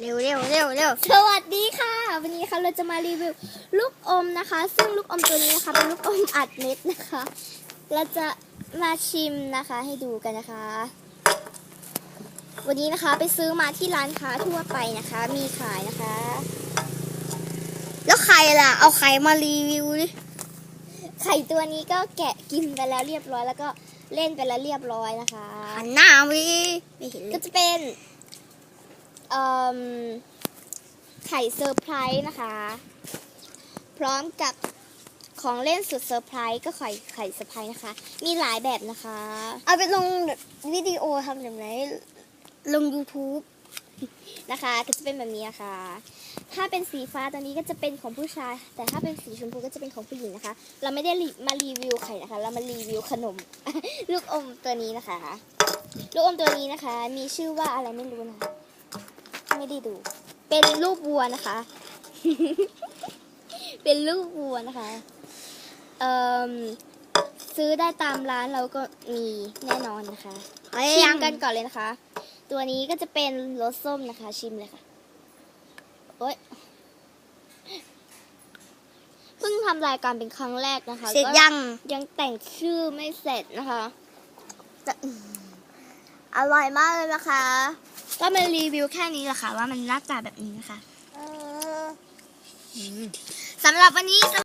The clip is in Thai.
เร็วเร็วเร็วเร็วสวัสดีค่ะ วันนี้นะคะเราจะมารีวิวลูกอมนะคะ ซึ่งลูกอมตัวนี้นะคะเป็นลูกอมอัดเม็ดนะคะ เราจะมาชิมนะคะให้ดูกันนะคะ วันนี้นะคะไปซื้อมาที่ร้านค้าทั่วไปนะคะ มีขายนะคะ แล้วใครล่ะ เอาใครมารีวิวดิไข่ตัวนี้ก็แกะกินไปแล้วเรียบร้อยแล้วก็เล่นไปแล้วเรียบร้อยนะคะหันหน้าวิไม่เห็นเลก็ยจะเป็นเอ่ม ไข่เซอร์ไพรส์นะคะ พร้อมกับของเล่นสุดเซอร์ไพรส์ก็ไข่ไข่เซอร์ไพรส์นะคะ มีหลายแบบนะคะ เอาไปลงวิดีโอทำแบบไหนลง YouTube นะคะ ก็จะเป็นแบบนี้นะคะถ้าเป็นสีฟ้าตัวนี้ก็จะเป็นของผู้ชาย แต่ถ้าเป็นสีชมพูก็จะเป็นของผู้หญิงนะคะ เราไม่ได้มารีวิวไข่นะคะ เรามารีวิวขนม ลูกอมตัวนี้นะคะ ลูกอมตัวนี้นะคะ มีชื่อว่าอะไรไม่รู้นะคะ ไม่ได้ดู เป็นรูปวัวนะคะ เป็นรูปวัวนะคะเอ่มซื้อได้ตามร้านเราก็มีแน่นอนนะคะเอาชิยัมงกันก่อนเลยนะคะ ตัวนี้ก็จะเป็นรสส้มนะคะ ชิมเลยค่ะโอ๊ยเพิ่งทำรายการเป็นครั้งแรกนะคะเสร็จก็ยังยังแต่งชื่อไม่เสร็จนะคะ อร่อยมากเลยนะคะ ก็มารีวิวแค่นี้แหละค่ะ ว่ามันหน้าตาแบบนี้นะคะสำหรับวันนี้